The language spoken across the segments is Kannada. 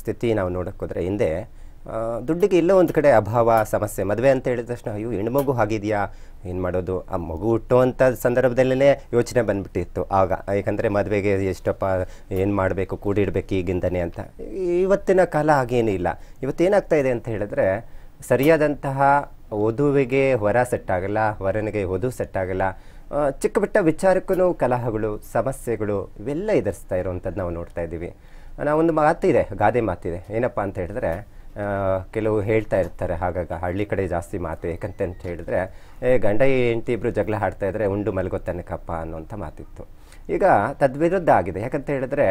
ಸ್ಥಿತಿ ನಾವು ನೋಡೋಕ್ಕೋದ್ರೆ ಹಿಂದೆ ದುಡ್ಡಿಗೆ ಇಲ್ಲೋ ಒಂದು ಕಡೆ ಅಭಾವ, ಸಮಸ್ಯೆ, ಮದುವೆ ಅಂತ ಹೇಳಿದ ತಕ್ಷಣ, ಅಯ್ಯೋ, ಹೆಣ್ಮಗು ಆಗಿದೆಯಾ ಏನು ಮಾಡೋದು? ಆ ಮಗು ಹುಟ್ಟುವಂಥ ಸಂದರ್ಭದಲ್ಲೇ ಯೋಚನೆ ಬಂದ್ಬಿಟ್ಟಿತ್ತು. ಆಗ ಯಾಕಂದರೆ ಮದುವೆಗೆ ಎಷ್ಟಪ್ಪ, ಏನು ಮಾಡಬೇಕು ಕೂಡಿಡಬೇಕು ಈಗಿಂದನೇ ಅಂತ. ಇವತ್ತಿನ ಕಾಲ ಹಾಗೇನೂ ಇಲ್ಲ. ಇವತ್ತೇನಾಗ್ತಾ ಇದೆ ಅಂತ ಹೇಳಿದ್ರೆ, ಸರಿಯಾದಂತಹ ವಧುವಿಗೆ ಹೊರ ಸೆಟ್ ಆಗಲ್ಲ, ವರನಿಗೆ ವಧು ಸೆಟ್ ಆಗಲ್ಲ ಚಿಕ್ಕ ವಿಚಾರಕ್ಕೂ ಕಲಹಗಳು, ಸಮಸ್ಯೆಗಳು ಇವೆಲ್ಲ ಎದುರಿಸ್ತಾ ಇರುವಂಥದ್ದು ನಾವು ನೋಡ್ತಾ ಇದ್ದೀವಿ. ನಾವೊಂದು ಮಾತಿದೆ ಗಾದೆ ಮಾತಿದೆ. ಏನಪ್ಪ ಅಂತ ಹೇಳಿದ್ರೆ ಕೆಲವು ಹೇಳ್ತಾ ಇರ್ತಾರೆ, ಹಾಗಾಗ ಹಳ್ಳಿ ಕಡೆ ಜಾಸ್ತಿ ಮಾತು ಯಾಕಂತ ಅಂತ ಹೇಳಿದ್ರೆ, ಏ, ಗಂಡ ಹೆಂಡತಿ ಇಬ್ಬರು ಜಗಳ ಆಡ್ತಾ ಇದ್ರೆ ಉಂಡು ಮಲಗೋ ತನಕಪ್ಪ ಅನ್ನುವಂಥ ಮಾತಿತ್ತು. ಈಗ ತದ್ವಿರುದ್ಧ ಆಗಿದೆ. ಯಾಕಂತ ಹೇಳಿದ್ರೆ,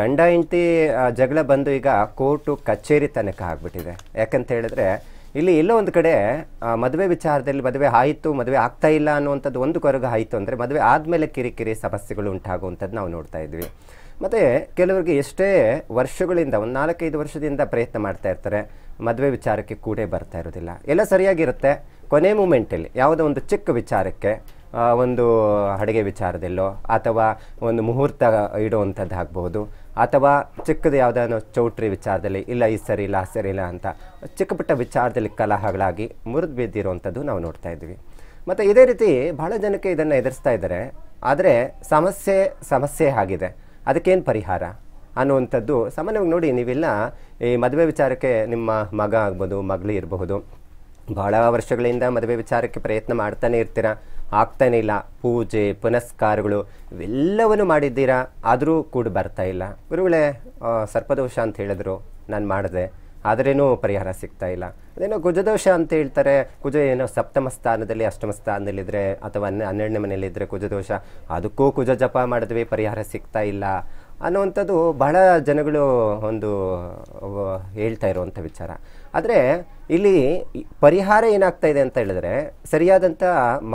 ಗಂಡ ಹೆಂಡತಿ ಜಗಳ ಬಂದು ಈಗ ಕೋರ್ಟು, ಕಚೇರಿ ತನಕ ಆಗ್ಬಿಟ್ಟಿದೆ. ಯಾಕಂತ ಹೇಳಿದ್ರೆ, ಇಲ್ಲಿ ಎಲ್ಲೋ ಒಂದು ಕಡೆ ಮದುವೆ ವಿಚಾರದಲ್ಲಿ ಮದುವೆ ಆಯಿತು, ಮದುವೆ ಆಗ್ತಾ ಇಲ್ಲ ಅನ್ನುವಂಥದ್ದು ಒಂದು ಕೊರಗು ಆಯಿತು ಅಂದರೆ ಮದುವೆ ಆದಮೇಲೆ ಕಿರಿಕಿರಿ ಸಮಸ್ಯೆಗಳು ಉಂಟಾಗುವಂಥದ್ದು ನಾವು ನೋಡ್ತಾ ಇದ್ವಿ. ಮತ್ತು ಕೆಲವರಿಗೆ ಎಷ್ಟೇ ವರ್ಷಗಳಿಂದ, ಒಂದು ನಾಲ್ಕೈದು ವರ್ಷದಿಂದ ಪ್ರಯತ್ನ ಮಾಡ್ತಾ ಇರ್ತಾರೆ, ಮದುವೆ ವಿಚಾರಕ್ಕೆ ಕೂಡೇ ಬರ್ತಾ ಇರೋದಿಲ್ಲ ಎಲ್ಲ ಸರಿಯಾಗಿರುತ್ತೆ. ಕೊನೆ ಮೂಮೆಂಟಲ್ಲಿ ಯಾವುದೋ ಒಂದು ಚಿಕ್ಕ ವಿಚಾರಕ್ಕೆ ಒಂದು ಅಡುಗೆ ವಿಚಾರದಲ್ಲೋ, ಅಥವಾ ಒಂದು ಮುಹೂರ್ತ ಇಡುವಂಥದ್ದು ಆಗ್ಬೋದು ಅಥವಾ ಚಿಕ್ಕದು ಯಾವುದಾದ್ರು ಚೌಟ್ರಿ ವಿಚಾರದಲ್ಲಿ, ಇಲ್ಲ ಈ ಸರಿ, ಇಲ್ಲ ಆ ಸರಿ, ಇಲ್ಲ ಅಂತ ಚಿಕ್ಕ ಪುಟ್ಟ ವಿಚಾರದಲ್ಲಿ ಕಲಹಗಳಾಗಿ ಮುರಿದು ಬಿದ್ದಿರುವಂಥದ್ದು ನಾವು ನೋಡ್ತಾ ಇದ್ದೀವಿ. ಮತ್ತು ಇದೇ ರೀತಿ ಬಹಳ ಜನಕ್ಕೆ ಇದನ್ನು ಎದುರಿಸ್ತಾ ಇದ್ದಾರೆ. ಆದರೆ ಸಮಸ್ಯೆ ಸಮಸ್ಯೆ ಆಗಿದೆ. ಅದಕ್ಕೇನು ಪರಿಹಾರ? ಅನ್ನುವಂಥದ್ದು ಸಾಮಾನ್ಯವಾಗಿ ನೋಡಿ, ನೀವೆಲ್ಲ ಈ ಮದುವೆ ವಿಚಾರಕ್ಕೆ ನಿಮ್ಮ ಮಗ ಆಗ್ಬೋದು, ಮಗಳು ಇರಬಹುದು. ಭಾಳ ವರ್ಷಗಳಿಂದ ಮದುವೆ ವಿಚಾರಕ್ಕೆ ಪ್ರಯತ್ನ ಮಾಡ್ತಾನೆ ಇರ್ತೀರಾ? ಆಗ್ತಾನೆ ಇಲ್ಲ. ಪೂಜೆ, ಪುನಸ್ಕಾರಗಳು ಇವೆಲ್ಲವನ್ನು ಮಾಡಿದ್ದೀರಾ? ಆದರೂ ಕೂಡ ಬರ್ತಾ ಇಲ್ಲ. ಗುರುಗಳೇ ಸರ್ಪದೋಷ ಅಂತ ಹೇಳಿದ್ರು. ನಾನು ಮಾಡಿದೆ. ಆದ್ರೇನೂ ಪರಿಹಾರ ಸಿಗ್ತಾ ಇಲ್ಲ. ಅದೇನೋ ಕುಜದೋಷ ಅಂತ ಹೇಳ್ತಾರೆ. ಕುಜ ಏನೋ ಸಪ್ತಮ ಸ್ಥಾನದಲ್ಲಿ ಅಷ್ಟಮ ಸ್ಥಾನದಲ್ಲಿದ್ದರೆ ಅಥವಾ ಹನ್ನೆ, ಹನ್ನೆರಡನೇ ಮನೆಯಲ್ಲಿದ್ದರೆ ಕುಜದೋಷ, ಅದಕ್ಕೂ ಕುಜ ಜಪ ಮಾಡಿದ್ವಿ ಪರಿಹಾರ ಸಿಗ್ತಾ ಇಲ್ಲ ಅನ್ನುವಂಥದ್ದು ಬಹಳ ಜನಗಳು ಒಂದು ಹೇಳ್ತಾ ಇರುವಂಥ ವಿಚಾರ. ಆದರೆ ಇಲ್ಲಿ ಪರಿಹಾರ ಏನಾಗ್ತಾ ಇದೆ ಅಂತ ಹೇಳಿದ್ರೆ ಸರಿಯಾದಂಥ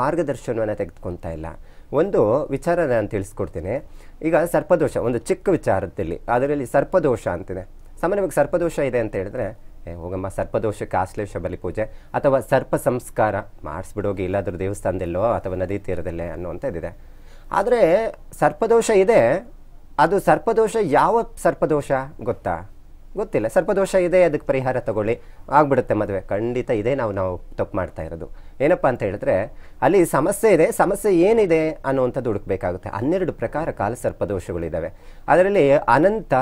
ಮಾರ್ಗದರ್ಶನವನ್ನು ತೆಗೆದುಕೊಳ್ತಾ ಇಲ್ಲ. ಒಂದು ವಿಚಾರ ನಾನು ತಿಳಿಸ್ಕೊಡ್ತೀನಿ. ಈಗ ಸರ್ಪದೋಷ, ಒಂದು ಚಿಕ್ಕ ವಿಚಾರದಲ್ಲಿ, ಅದರಲ್ಲಿ ಸರ್ಪದೋಷ ಅಂತಿದೆ. ಸಾಮಾನ್ಯವಾಗಿ ಸರ್ಪದೋಷ ಇದೆ ಅಂತ ಹೇಳಿದ್ರೆ ಹೋಗಮ್ಮ, ಸರ್ಪದೋಷಕ್ಕೆ ಆಶ್ಲೇಷ ಬಲಿ ಪೂಜೆ ಅಥವಾ ಸರ್ಪ ಸಂಸ್ಕಾರ ಮಾಡಿಸ್ಬಿಡೋಗಿ ಇಲ್ಲಾದ್ರೂ ದೇವಸ್ಥಾನದಲ್ಲೋ ಅಥವಾ ನದಿ ತೀರದಲ್ಲೇ ಅನ್ನುವಂಥದ್ದಿದೆ ಆದರೆ ಸರ್ಪದೋಷ ಇದೆ, ಅದು ಸರ್ಪದೋಷ ಯಾವ ಸರ್ಪದೋಷ ಗೊತ್ತಾ? ಗೊತ್ತಿಲ್ಲ. ಸರ್ಪದೋಷ ಇದೆ, ಅದಕ್ಕೆ ಪರಿಹಾರ ತಗೊಳ್ಳಿ, ಆಗ್ಬಿಡುತ್ತೆ ಮದುವೆ. ಖಂಡಿತ ಇದೆ, ನಾವು ನಾವು ತಪ್ಪು ಮಾಡ್ತಾ ಇರೋದು. ಏನಪ್ಪ ಅಂತ ಹೇಳಿದ್ರೆ, ಅಲ್ಲಿ ಸಮಸ್ಯೆ ಇದೆ, ಸಮಸ್ಯೆ ಏನಿದೆ ಅನ್ನುವಂಥದ್ದು ಹುಡುಕಬೇಕಾಗುತ್ತೆ. ಹನ್ನೆರಡು ಪ್ರಕಾರ ಕಾಲ ಸರ್ಪದೋಷಗಳಿದ್ದಾವೆ. ಅದರಲ್ಲಿ ಅನಂತ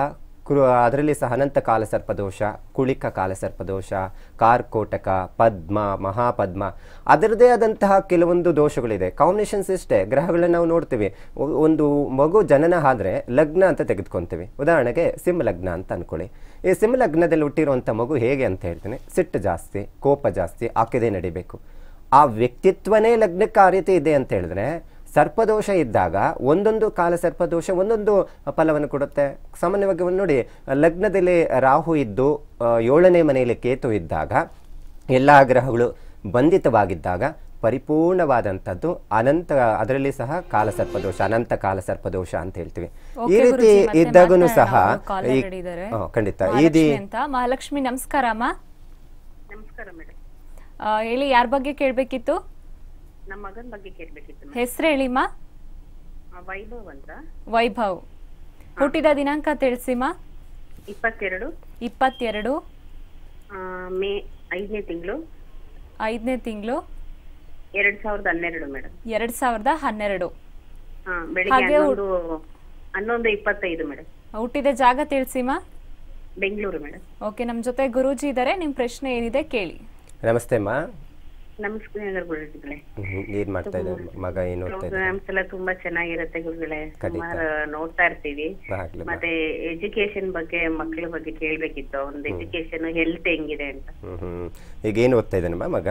ಕೃ ಅದರಲ್ಲಿ ಸಹ ಅನಂತ ಕಾಲ ಸರ್ಪದೋಷ, ಕುಳಿಕ ಕಾಲಸರ್ಪದೋಷ ಕಾರ್ಕೋಟಕ, ಪದ್ಮ, ಮಹಾಪದ್ಮ ಅದರದೇ ಆದಂತಹ ಕೆಲವೊಂದು ದೋಷಗಳಿದೆ. ಕಾಂಬಿನೇಷನ್ಸ್ ಇಷ್ಟೇ. ಗ್ರಹಗಳನ್ನ ನಾವು ನೋಡ್ತೀವಿ. ಒಂದು ಮಗು ಜನನ ಆದ್ರೆ ಲಗ್ನ ಅಂತ ತೆಗೆದುಕೊಂತೀವಿ. ಉದಾಹರಣೆಗೆ ಸಿಂಹ ಲಗ್ನ ಅಂತ ಅನ್ಕೊಳ್ಳಿ. ಈ ಸಿಂಹ ಲಗ್ನದಲ್ಲಿ ಹುಟ್ಟಿರುವಂಥ ಮಗು ಹೇಗೆ ಅಂತ ಹೇಳ್ತೀನಿ. ಸಿಟ್ಟು ಜಾಸ್ತಿ, ಕೋಪ ಜಾಸ್ತಿ, ಆಕೆದೇ ನಡಿಬೇಕು. ಆ ವ್ಯಕ್ತಿತ್ವನೇ ಲಗ್ನಕ್ಕೆ ಆ ರೀತಿ ಇದೆ ಅಂತ ಹೇಳಿದ್ರೆ ಸರ್ಪದೋಷ ಇದ್ದಾಗ ಒಂದೊಂದು ಕಾಲ ಸರ್ಪದೋಷ ಒಂದೊಂದು ಫಲವನ್ನು ಕೊಡುತ್ತೆ. ಸಾಮಾನ್ಯವಾಗಿ ಒಂದು ನೋಡಿ ಲಗ್ನದಲ್ಲಿ ರಾಹು ಇದ್ದು ಏಳನೇ ಮನೆಯಲ್ಲಿ ಕೇತು ಇದ್ದಾಗ ಎಲ್ಲ ಗ್ರಹಗಳು ಬಂಧಿತವಾಗಿದ್ದಾಗ ಪರಿಪೂರ್ಣವಾದಂಥದ್ದು ಅನಂತ ಅದರಲ್ಲಿ ಸಹ ಕಾಲ ಸರ್ಪದೋಷ ಅನಂತ ಕಾಲ ಸರ್ಪದೋಷ ಅಂತ ಹೇಳ್ತೀವಿ. ಈ ರೀತಿ ಇದ್ದಾಗ ಇದ್ದಾಗನು ಸಹ ಖಂಡಿತ. ಈ ಮಹಾಲಕ್ಷ್ಮಿ ನಮಸ್ಕಾರ ಹೇಳಿ ಯಾರ ಬಗ್ಗೆ ಕೇಳಬೇಕಿತ್ತು? ನಮ್ಮ ಮಗನ ಬಗ್ಗೆ ಕೇಳ್ಬೇಕಿತ್ತು ಹೆಸರು ಹೇಳಿಮ್ಮ ವೈಭವ್ ಅಂತ. ವೈಭವ್. ಹುಟ್ಟಿದ ದಿನಾಂಕ ತಿಳಿಸಿಮ್ಮ ಇಪ್ಪತ್ತೆರಡು. ಇಪ್ಪತ್ತೆರಡು. ಆ, ಮೇ ಐದನೇ ತಿಂಗಳು. ಐದನೇ ತಿಂಗಳು. ಎರಡ್ ಸಾವಿರದ ಹನ್ನೆರಡು ಮೇಡಮ್. ಎರಡ್ ಸಾವಿರದ ಹನ್ನೆರಡು. ಹಾ ಬೆಳಿಗ್ಗೆ ಹಾಗೆ ಹನ್ನೊಂದು ಇಪ್ಪತ್ತೈದು ಮೇಡಮ್. ಹುಟ್ಟಿದ ಜಾಗ ತಿಳಿಸಿಮ್ಮ ಬೆಂಗಳೂರು ಮೇಡಮ್. ಓಕೆ ನಮ್ಮ ಜೊತೆ ಗುರೂಜಿ ಇದ್ದಾರೆ ನಿಮ್ಮ ಪ್ರಶ್ನೆ ಏನಿದೆ ಕೇಳಿ. ನಮಸ್ತೆ ಅಮ್ಮ ನಮಸ್ಕಾರ ಗುರುಗಳೇ ಏನ್ ಮಾಡ್ತಾ ಇದ್ದಾರೆ? ಮಗ ಏನು ಓದ್ತಾ ಪ್ರೋಗ್ರಾಮ್ಸ್ ಎಲ್ಲ ತುಂಬಾ ಚೆನ್ನಾಗಿರುತ್ತೆ ಗುರುಗಳೇ. ಸುಮಾರು ನೋಡ್ತಾ ಇರ್ತೀವಿ. ಮತ್ತೆ ಎಜುಕೇಶನ್ ಬಗ್ಗೆ ಮಕ್ಕಳ ಬಗ್ಗೆ ಕೇಳ್ಬೇಕಿತ್ತು. ಒಂದು ಎಜುಕೇಶನ್ ಹೆಲ್ತ್ ಹೆಂಗಿದೆ ಅಂತ. ಈಗ ಏನು ಓದ್ತಾ ಇದ್ದಾನಮ್ಮ ಮಗ?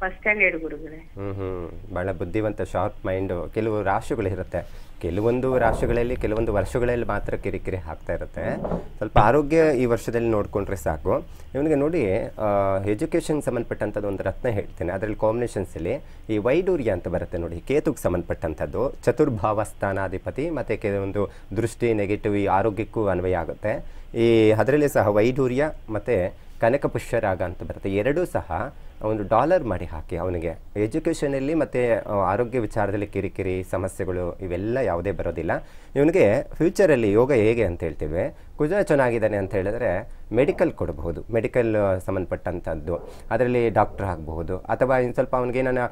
ಫಸ್ಟ್ ಸ್ಟ್ಯಾಂಡರ್ಡ್ ಗುರುಗಳೇ. ಹ್ಮ್ ಹ್ಮ್. ಬಹಳ ಬುದ್ಧಿವಂತ ಶಾರ್ಪ್ ಮೈಂಡ್ ಕೆಲವು ರಾಶಿಗಳಿರುತ್ತೆ ಕೆಲವೊಂದು ರಾಶಿಗಳಲ್ಲಿ, ಕೆಲವೊಂದು ವರ್ಷಗಳಲ್ಲಿ ಮಾತ್ರ ಕಿರಿಕಿರಿ ಆಗ್ತಾ ಇರುತ್ತೆ. ಸ್ವಲ್ಪ ಆರೋಗ್ಯ ಈ ವರ್ಷದಲ್ಲಿ ನೋಡ್ಕೊಂಡ್ರೆ ಸಾಕು. ಇವನಿಗೆ ನೋಡಿ ಎಜುಕೇಶನ್ ಸಂಬಂಧಪಟ್ಟಂಥದ್ದು ಒಂದು ರತ್ನ ಹೇಳ್ತೇನೆ. ಅದರಲ್ಲಿ ಕಾಂಬಿನೇಷನ್ಸಲ್ಲಿ ಈ ವೈಡೂರ್ಯ ಅಂತ ಬರುತ್ತೆ ನೋಡಿ. ಕೇತುಗೆ ಸಂಬಂಧಪಟ್ಟಂಥದ್ದು. ಚತುರ್ಭಾವ ಸ್ಥಾನಾಧಿಪತಿ ಮತ್ತು ಕೆಲವೊಂದು ದೃಷ್ಟಿ ನೆಗೆಟಿವ್ ಈ ಆರೋಗ್ಯಕ್ಕೂ ಅನ್ವಯ ಆಗುತ್ತೆ. ಈ, ಅದರಲ್ಲಿ ಸಹ ವೈಡೂರ್ಯ ಮತ್ತು ಕನಕ ಪುಷ್ಯರಾಗ ಅಂತ ಬರುತ್ತೆ. ಎರಡೂ ಸಹ ಒಂದು ಡಾಲರ್ ಮಾಡಿ ಹಾಕಿ ಅವನಿಗೆ. ಎಜುಕೇಷನಲ್ಲಿ ಮತ್ತು ಆರೋಗ್ಯ ವಿಚಾರದಲ್ಲಿ ಕಿರಿಕಿರಿ, ಸಮಸ್ಯೆಗಳು ಇವೆಲ್ಲ ಯಾವುದೇ ಬರೋದಿಲ್ಲ. ಇವನಿಗೆ ಫ್ಯೂಚರಲ್ಲಿ ಯೋಗ ಹೇಗೆ ಅಂತ ಹೇಳ್ತೀವಿ. ಕುಜ ಚೆನ್ನಾಗಿದ್ದಾನೆ ಅಂತ ಹೇಳಿದ್ರೆ ಮೆಡಿಕಲ್ ಕೊಡಬಹುದು. ಮೆಡಿಕಲ್ ಸಂಬಂಧಪಟ್ಟಂಥದ್ದು. ಅದರಲ್ಲಿ ಡಾಕ್ಟರ್ ಆಗಬಹುದು. ಅಥವಾ ಇನ್ನು ಸ್ವಲ್ಪ ಅವನಿಗೆ ನಾನು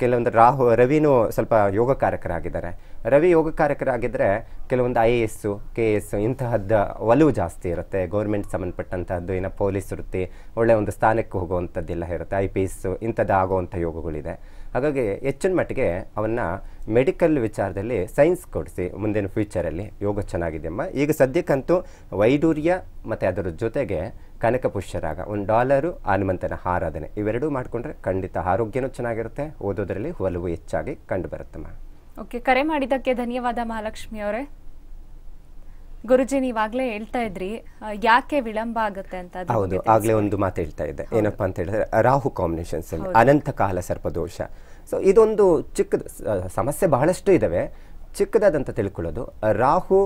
ಕೆಲವೊಂದು ರಾಹು, ರವಿನೂ ಸ್ವಲ್ಪ ಯೋಗಕಾರಕರಾಗಿದ್ದಾರೆ ರವಿ ಯೋಗ ಕಾರ್ಯಕರಾಗಿದ್ದರೆ ಕೆಲವೊಂದು I A S K A S ಇಂತಹದ್ದು ಒಲವು ಜಾಸ್ತಿ ಇರುತ್ತೆ. ಗೌರ್ಮೆಂಟ್ ಸಂಬಂಧಪಟ್ಟಂತಹದ್ದು ಏನೋ ಪೊಲೀಸ್ ವೃತ್ತಿ ಒಳ್ಳೆಯ ಒಂದು ಸ್ಥಾನಕ್ಕೆ ಹೋಗುವಂಥದ್ದೆಲ್ಲ ಇರುತ್ತೆ. ಐ ಪಿ ಎಸ್ಸು ಇಂಥದ್ದು ಆಗುವಂಥ ಯೋಗಗಳಿದೆ. ಹಾಗಾಗಿ ಹೆಚ್ಚಿನ ಮಟ್ಟಿಗೆ ಅವನ್ನ ಮೆಡಿಕಲ್ ವಿಚಾರದಲ್ಲಿ ಸೈನ್ಸ್ ಕೊಡಿಸಿ ಮುಂದಿನ ಫ್ಯೂಚರಲ್ಲಿ ಯೋಗ ಚೆನ್ನಾಗಿದೆಯಮ್ಮ ಈಗ ಸದ್ಯಕ್ಕಂತೂ ವೈಡೂರ್ಯ ಮತ್ತು ಅದರ ಜೊತೆಗೆ ಕನಕ ಪುಷ್ಯರಾಗ ಒಂದು ಡಾಲರು ಹನುಮಂತನ ಆರಾಧನೆ ಇವೆರಡೂ ಮಾಡಿಕೊಂಡ್ರೆ ಖಂಡಿತ ಆರೋಗ್ಯನೂ ಚೆನ್ನಾಗಿರುತ್ತೆ. ಓದೋದರಲ್ಲಿ ಒಲವು ಹೆಚ್ಚಾಗಿ ಕಂಡು ಬರುತ್ತಮ್ಮ ಓಕೆ ಕರೆ ಮಾಡಿದ್ದಕ್ಕೆ ಧನ್ಯವಾದ ಮಹಾಲಕ್ಷ್ಮಿ ಅವರೇ. ಗುರುಜಿ ನೀವಾಗ್ಲೇ ಹೇಳ್ತಾ ಇದ್ರಿ ಯಾಕೆ ವಿಳಂಬ ಆಗುತ್ತೆ ಅಂತ ಹೌದು ಆಗಲೇ ಆಗ್ಲೇ ಒಂದು ಮಾತು ಹೇಳ್ತಾ ಇದ್ದೆ. ಏನಪ್ಪಾ ಅಂತ ಹೇಳಿದ್ರೆ ರಾಹು ಕಾಂಬಿನೇಷನ್ಸ್ ಅಲ್ಲಿ ಅನಂತ ಕಾಲ ಸರ್ಪದೋಷ. ಸೊ ಇದೊಂದು ಚಿಕ್ಕದು ಸಮಸ್ಯೆ ಬಹಳಷ್ಟು ಇದಾವೆ. ಚಿಕ್ಕದಾದಂತ ತಿಳ್ಕೊಳ್ಳೋದು. ರಾಹು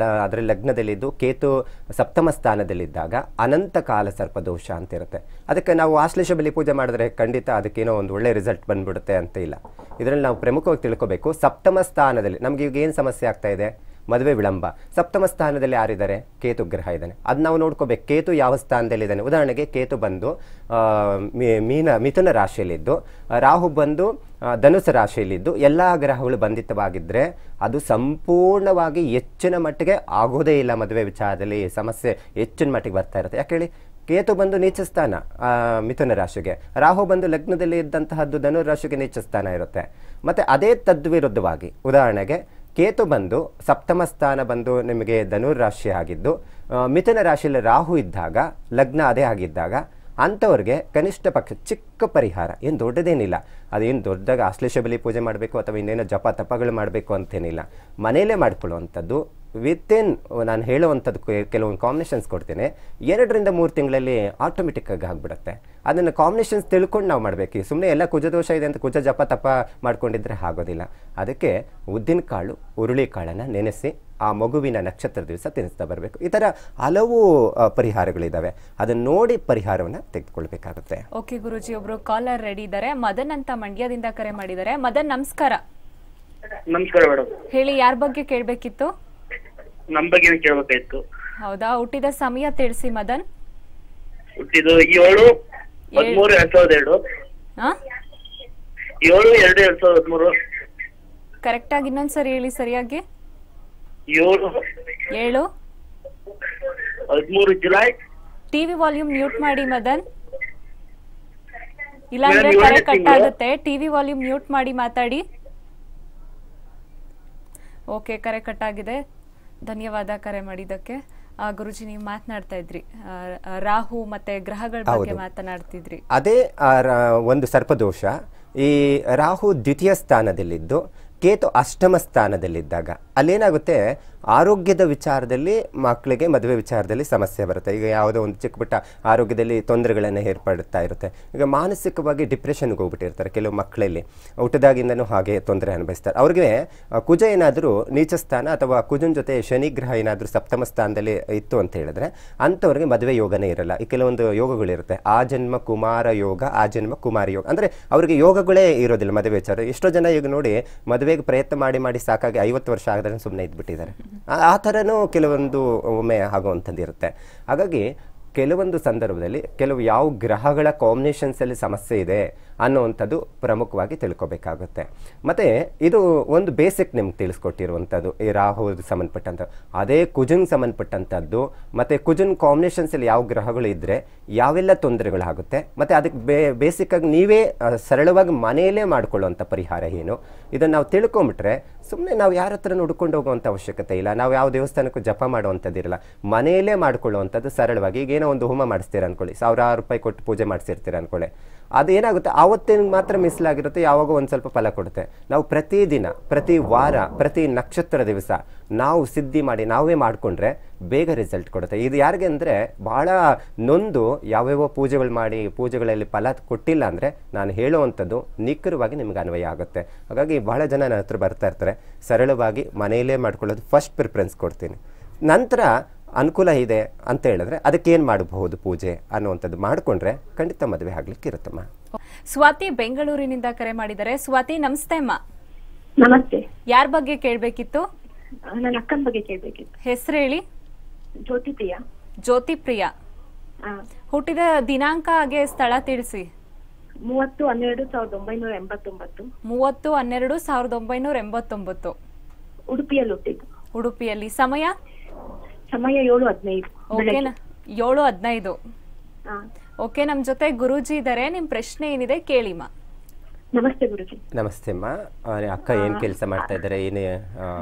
ಲ ಅದರ ಲಗ್ನದಲ್ಲಿದ್ದು, ಕೇತು ಸಪ್ತಮ ಸ್ಥಾನದಲ್ಲಿದ್ದಾಗ ಅನಂತ ಕಾಲ ಸರ್ಪದೋಷ ಅಂತ ಇರುತ್ತೆ ಅದಕ್ಕೆ ನಾವು ಆಶ್ಲೇಷ ಬಲಿ ಪೂಜೆ ಮಾಡಿದ್ರೆ ಖಂಡಿತ ಅದಕ್ಕೇನೋ ಒಂದು ಒಳ್ಳೆ ರಿಸಲ್ಟ್ ಬಂದ್ಬಿಡುತ್ತೆ ಅಂತ ಇಲ್ಲ. ಇದರಲ್ಲಿ ನಾವು ಪ್ರಮುಖವಾಗಿ ತಿಳ್ಕೋಬೇಕು, ಸಪ್ತಮ ಸ್ಥಾನದಲ್ಲಿ ನಮಗೆ ಈಗ ಏನು ಸಮಸ್ಯೆ ಆಗ್ತಾ ಇದೆ? ಮದುವೆ ವಿಳಂಬ. ಸಪ್ತಮ ಸ್ಥಾನದಲ್ಲಿ ಯಾರಿದ್ದಾರೆ? ಕೇತು ಗ್ರಹ ಇದ್ದಾನೆ. ಅದು ನಾವು ನೋಡ್ಕೋಬೇಕು. ಕೇತು ಯಾವ ಸ್ಥಾನದಲ್ಲಿದ್ದಾನೆ ಉದಾಹರಣೆಗೆ ಕೇತು ಬಂದು ಮೀನ, ಮಿಥುನ ರಾಶಿಯಲ್ಲಿದ್ದು ರಾಹು ಬಂದು ಧನುಸ ರಾಶಿಯಲ್ಲಿದ್ದು, ಎಲ್ಲ ಗ್ರಹಗಳು ಬಂಧಿತವಾಗಿದ್ದರೆ ಅದು ಸಂಪೂರ್ಣವಾಗಿ ಹೆಚ್ಚಿನ ಮಟ್ಟಿಗೆ ಆಗೋದೇ ಇಲ್ಲ ಮದುವೆ ವಿಚಾರದಲ್ಲಿ. ಸಮಸ್ಯೆ ಹೆಚ್ಚಿನ ಮಟ್ಟಿಗೆ ಬರ್ತಾ ಇರುತ್ತೆ. ಯಾಕೆ ಹೇಳಿ? ಕೇತು ಬಂದು ನೀಚ ಸ್ಥಾನ ಮಿಥುನ ರಾಶಿಗೆ. ರಾಹು ಬಂದು ಲಗ್ನದಲ್ಲಿ ಇದ್ದಂತಹದ್ದು ಧನು ರಾಶಿಗೆ ನೀಚ ಸ್ಥಾನ ಇರುತ್ತೆ. ಮತ್ತೆ ಅದೇ ತದ್ವಿರುದ್ಧವಾಗಿ, ಉದಾಹರಣೆಗೆ ಕೇತು ಬಂದು ಸಪ್ತಮ ಸ್ಥಾನ ಬಂದು ನಿಮಗೆ ಧನುರ್ ರಾಶಿ ಆಗಿದ್ದು ಮಿಥುನ ರಾಶಿಯಲ್ಲಿ ರಾಹು ಇದ್ದಾಗ, ಲಗ್ನ ಅದೇ ಆಗಿದ್ದಾಗ ಅಂಥವ್ರಿಗೆ ಕನಿಷ್ಠ ಪಕ್ಷ ಚಿಕ್ಕ ಪರಿಹಾರ. ಏನು ದೊಡ್ಡದೇನಿಲ್ಲ. ಅದೇನು ದೊಡ್ಡದಾಗ ಆಶ್ಲೇಷ ಬಲಿ ಪೂಜೆ ಮಾಡಬೇಕು ಅಥವಾ ಇನ್ನೇನೋ ಜಪ ತಪಗಳು ಮಾಡಬೇಕು ಅಂತೇನಿಲ್ಲ. ಮನೆಯಲ್ಲೇ ಮಾಡ್ಕೊಳ್ಳುವಂಥದ್ದು ವಿತಿನ್ ನಾನು ಹೇಳುವಂಥದ್ದು ಕೆಲವೊಂದು ಕಾಂಬಿನೇಷನ್ಸ್ ಕೊಡ್ತೇನೆ. ಎರಡರಿಂದ ಮೂರು ತಿಂಗಳಲ್ಲಿ ಆಟೋಮೆಟಿಕ್ ಆಗಿ ಆಗಿಬಿಡುತ್ತೆ. ಅದನ್ನು ಕಾಂಬಿನೇಷನ್ಸ್ ತಿಳ್ಕೊಂಡು ನಾವು ಮಾಡಬೇಕು. ಸುಮ್ಮನೆ ಎಲ್ಲ ಕುಜದೋಷ ಇದೆ ಅಂತ ಕುಜ ಜಪ ತಪ ಮಾಡ್ಕೊಂಡಿದ್ರೆ ಆಗೋದಿಲ್ಲ. ಅದಕ್ಕೆ ಉದ್ದಿನ ಕಾಳು ಹುರುಳಿ ಕಾಳನ್ನು ನೆನೆಸಿ ಆ ಮಗುವಿನ ನಕ್ಷತ್ರ ದಿವಸ ತಿನ್ನಿಸ್ತಾ ಬರಬೇಕು. ಈ ಥರ ಹಲವು ಪರಿಹಾರಗಳಿದ್ದಾವೆ ಅದನ್ನು ನೋಡಿ ಪರಿಹಾರವನ್ನು ತೆಗೆದುಕೊಳ್ಬೇಕಾಗುತ್ತೆ. ಓಕೆ ಗುರುಜಿ ಒಬ್ರು ಕಾಲರ್ ರೆಡಿ ಇದ್ದಾರೆ. ಮದನ್ ಅಂತ ಮಂಡ್ಯದಿಂದ ಕರೆ ಮಾಡಿದ್ದಾರೆ. ಮದನ್ ನಮಸ್ಕಾರ. ನಮಸ್ಕಾರ ಮೇಡಮ್. ಹೇಳಿ ಯಾರ ಬಗ್ಗೆ ಕೇಳಬೇಕಿತ್ತು? ನಮ್ ಬಗ್ಗೆ ಕೇಳಬೇಕಾಯ್ತು ಹೌದಾ? ಹುಟ್ಟಿದ ಸಮಯ ತಿಳಿಸಿ ಮದನ್. ಹುಟ್ಟಿದ ಏಳು ಹದಿಮೂರು ಎರಡ್ ಸಾವಿರದ ಎರಡು. ಏಳು ಎರಡು ಎರಡ್ ಸಾವಿರದ ಹದಿಮೂರು. ಕರೆಕ್ಟ್ ಆಗಿ ಇನ್ನೊಂದ್ಸರಿ ಹೇಳಿ ಸರಿಯಾಗಿ. ಏಳು ಏಳು. ಹದಿಮೂರು ಜುಲೈ. ಟಿವಿ ವಾಲ್ಯೂಮ್ ಮ್ಯೂಟ್ ಮಾಡಿ ಮದನ್. ಇಲ್ಲಾಂದ್ರೆ ಕರೆ ಕಟ್ ಆಗುತ್ತೆ ಟಿವಿ ವಾಲ್ಯೂಮ್ ಮ್ಯೂಟ್ ಮಾಡಿ ಮಾತಾಡಿ. ಓಕೆ ಕರೆ ಕಟ್ ಆಗಿದೆ. ಧನ್ಯವಾದ ಕರೆ ಮಾಡಿದ್ದಕ್ಕೆ. ಆ, ಗುರುಜಿ ನೀವು ಮಾತನಾಡ್ತಾ ಇದ್ರಿ. ರಾಹು ಮತ್ತೆ ಗ್ರಹಗಳ ಬಗ್ಗೆ ಮಾತನಾಡ್ತಿದ್ರಿ. ಅದೇ ಒಂದು ಸರ್ಪದೋಷ ಈ ರಾಹು ದ್ವಿತೀಯ ಸ್ಥಾನದಲ್ಲಿದ್ದು ಕೇತು ಅಷ್ಟಮ ಸ್ಥಾನದಲ್ಲಿದ್ದಾಗ ಅಲ್ಲೇನಾಗುತ್ತೆ ಆರೋಗ್ಯದ ವಿಚಾರದಲ್ಲಿ ಮಕ್ಕಳಿಗೆ ಮದುವೆ ವಿಚಾರದಲ್ಲಿ ಸಮಸ್ಯೆ ಬರುತ್ತೆ. ಈಗ ಯಾವುದೋ ಒಂದು ಚಿಕ್ಕ ಪುಟ್ಟ ಆರೋಗ್ಯದಲ್ಲಿ ತೊಂದರೆಗಳನ್ನು ಏರ್ಪಡುತ್ತಾ ಇರುತ್ತೆ. ಈಗ ಮಾನಸಿಕವಾಗಿ ಡಿಪ್ರೆಷನ್ಗೆ ಹೋಗ್ಬಿಟ್ಟಿರ್ತಾರೆ ಕೆಲವು ಮಕ್ಕಳಲ್ಲಿ. ಹುಟ್ಟದಾಗಿಂದನೂ ಹಾಗೆ ತೊಂದರೆ ಅನುಭವಿಸ್ತಾರೆ. ಅವ್ರಿಗೆ ಕುಜ ಏನಾದರೂ ನೀಚ ಸ್ಥಾನ ಅಥವಾ ಕುಜನ ಜೊತೆ ಶನಿ ಗ್ರಹ ಏನಾದರೂ ಸಪ್ತಮ ಸ್ಥಾನದಲ್ಲಿ ಇತ್ತು ಅಂತ ಹೇಳಿದ್ರೆ ಅಂಥವ್ರಿಗೆ ಮದುವೆ ಯೋಗನೇ ಇರಲ್ಲ. ಈ ಕೆಲವೊಂದು ಯೋಗಗಳಿರುತ್ತೆ. ಆ ಜನ್ಮ ಕುಮಾರ ಯೋಗ, ಆ ಜನ್ಮ ಕುಮಾರಿ ಯೋಗ. ಅಂದರೆ ಅವರಿಗೆ ಯೋಗಗಳೇ ಇರೋದಿಲ್ಲ ಮದುವೆ ವಿಚಾರ ಎಷ್ಟೋ ಜನ ಈಗ ನೋಡಿ ಮದುವೆಗೆ ಪ್ರಯತ್ನ ಮಾಡಿ ಮಾಡಿ ಸಾಕಾಗಿ ಐವತ್ತು ವರ್ಷ ಆಗದ್ರೆ ಸುಮ್ಮನೆ ಇದ್ಬಿಟ್ಟಿದ್ದಾರೆ. ಆ- ಥರನೂ ಕೆಲವೊಂದು ಒಮ್ಮೆ ಆಗುವಂಥದ್ದು ಇರುತ್ತೆ ಹಾಗಾಗಿ, ಕೆಲವೊಂದು ಸಂದರ್ಭದಲ್ಲಿ, ಕೆಲವು ಯಾವ ಗ್ರಹಗಳ ಕಾಂಬಿನೇಷನ್ಸಲ್ಲಿ ಸಮಸ್ಯೆ ಇದೆ ಅನ್ನುವಂಥದ್ದು ಪ್ರಮುಖವಾಗಿ ತಿಳ್ಕೊಬೇಕಾಗುತ್ತೆ. ಮತ್ತು ಇದು ಒಂದು ಬೇಸಿಕ್ ನಿಮ್ಗೆ ತಿಳಿಸ್ಕೊಟ್ಟಿರುವಂಥದ್ದು, ಈ ರಾಹು ಸಂಬಂಧಪಟ್ಟಂಥದ್ದು. ಅದೇ ಕುಜನ್ ಸಂಬಂಧಪಟ್ಟಂಥದ್ದು, ಮತ್ತು ಕುಜನ್ ಕಾಂಬಿನೇಷನ್ಸಲ್ಲಿ ಯಾವ ಗ್ರಹಗಳು ಇದ್ದರೆ ಯಾವೆಲ್ಲ ತೊಂದರೆಗಳಾಗುತ್ತೆ, ಮತ್ತು ಅದಕ್ಕೆ ಬೇ ಬೇಸಿಕ್ಕಾಗಿ ನೀವೇ ಸರಳವಾಗಿ ಮನೆಯಲ್ಲೇ ಮಾಡ್ಕೊಳ್ಳುವಂಥ ಪರಿಹಾರ ಏನು? ಇದನ್ನು ನಾವು ತಿಳ್ಕೊಂಬಿಟ್ರೆ ಸುಮ್ಮನೆ ನಾವು ಯಾರ ಹತ್ರ ಹುಡ್ಕೊಂಡು ಹೋಗುವಂಥ ಅವಶ್ಯಕತೆ ಇಲ್ಲ. ನಾವು ಯಾವ ದೇವಸ್ಥಾನಕ್ಕೂ ಜಪ ಮಾಡುವಂಥದ್ದು ಇರಲ್ಲ. ಮನೆಯಲ್ಲೇ ಮಾಡ್ಕೊಳ್ಳುವಂಥದ್ದು ಸರಳವಾಗಿ. ಈಗ ಏನೋ ಒಂದು ಹೋಮ ಮಾಡಿಸ್ತೀರ ಅನ್ಕೊಳ್ಳಿ. ಸಾವಿರಾರು ರೂಪಾಯಿ ಕೊಟ್ಟು ಪೂಜೆ ಮಾಡಿಸಿರ್ತೀರ ಅನ್ಕೊಳ್ಳಿ ಅದೇನಾಗುತ್ತೆ ಆವತ್ತಿನ ಮಾತ್ರ ಮಿಸ್ಲಾಗಿರುತ್ತೆ, ಯಾವಾಗ ಒಂದು ಸ್ವಲ್ಪ ಫಲ ಕೊಡುತ್ತೆ. ನಾವು ಪ್ರತಿದಿನ ಪ್ರತಿ ವಾರ, ಪ್ರತಿ ನಕ್ಷತ್ರ ದಿವಸ ನಾವು ಸಿದ್ಧಿ ಮಾಡಿ, ನಾವೇ ಮಾಡಿಕೊಂಡ್ರೆ ಬೇಗ ರಿಸಲ್ಟ್ ಕೊಡುತ್ತೆ. ಇದು ಯಾರಿಗೆ ಅಂದರೆ ಭಾಳ ನೊಂದು ಯಾವ್ಯಾವ ಪೂಜೆಗಳು ಮಾಡಿ, ಪೂಜೆಗಳಲ್ಲಿ ಫಲ ಕೊಟ್ಟಿಲ್ಲ ಅಂದರೆ ನಾನು ಹೇಳುವಂಥದ್ದು ನಿಖರವಾಗಿ ನಿಮ್ಗೆ ಅನ್ವಯ ಆಗುತ್ತೆ. ಹಾಗಾಗಿ ಬಹಳ ಜನ ನನ್ನ ಹತ್ರ ಬರ್ತಾ ಇರ್ತಾರೆ. ಸರಳವಾಗಿ ಮನೆಯಲ್ಲೇ ಮಾಡ್ಕೊಳ್ಳೋದು ಫಸ್ಟ್ ಪ್ರಿಫರೆನ್ಸ್ ಕೊಡ್ತೀನಿ. ನಂತರ ಅನುಕೂಲ ಇದೆ ಅಂತ ಹೇಳಿದ್ರೆ ಅದಕ್ಕೆ ಏನು ಮಾಡಬಹುದು ಪೂಜೆ ಅನ್ನುವಂಥದ್ದು ಮಾಡಿಕೊಂಡ್ರೆ ಖಂಡಿತ ಮದುವೆ ಆಗ್ಲಿಕ್ಕೆ ಇರುತ್ತಮ್ಮ. ಸ್ವಾತಿ ಬೆಂಗಳೂರಿನಿಂದ ಕರೆ ಮಾಡಿದರೆ ಸ್ವಾತಿ ನಮಸ್ತೆ ಅಮ್ಮ. ನಮಸ್ತೆ. ಯಾರ ಬಗ್ಗೆ ಕೇಳಬೇಕಿತ್ತು? ನನ್ನ ಅಕ್ಕನ ಬಗ್ಗೆ ಕೇಳ್ಬೇಕಿತ್ತು. ಹೆಸರು ಹೇಳಿ. ಜ್ಯೋತಿ ಪ್ರಿಯಾ. ಜ್ಯೋತಿ ಪ್ರಿಯಾ. ಹುಟ್ಟಿದ ದಿನಾಂಕ ಹಾಗೆ ಸ್ಥಳ ತಿಳಿಸಿ. ಮೂವತ್ತು ಹನ್ನೆರಡು ಸಾವಿರದ ಒಂಬೈನೂರ ಎಂಬತ್ತೊಂಬತ್ತು. ಮೂವತ್ತು ಹನ್ನೆರಡು ಸಾವಿರದ ಒಂಬೈನೂರ ಎಂಬತ್ತೊಂಬತ್ತು. ಉಡುಪಿಯಲ್ಲಿ ಹುಟ್ಟಿದ್ದು. ಉಡುಪಿಯಲ್ಲಿ. ಸಮಯ? ಸಮಯ ಏಳು ಹದಿನೈದು ಓಕೆನಾ? ಏಳು ಹದಿನೈದು. ಓಕೆ ನಮ್ ಜೊತೆ ಗುರೂಜಿ ಇದ್ದಾರೆ ನಿಮ್ ಪ್ರಶ್ನೆ ಏನಿದೆ ಕೇಳಿಮ್ಮ ನಮಸ್ತೆ ಗುರುಜಿ. ನಮಸ್ತೆ ಅಮ್ಮ ಅಕ್ಕ ಏನ್ ಕೆಲಸ ಮಾಡ್ತಾ ಇದ್ದಾರೆ? ಏನು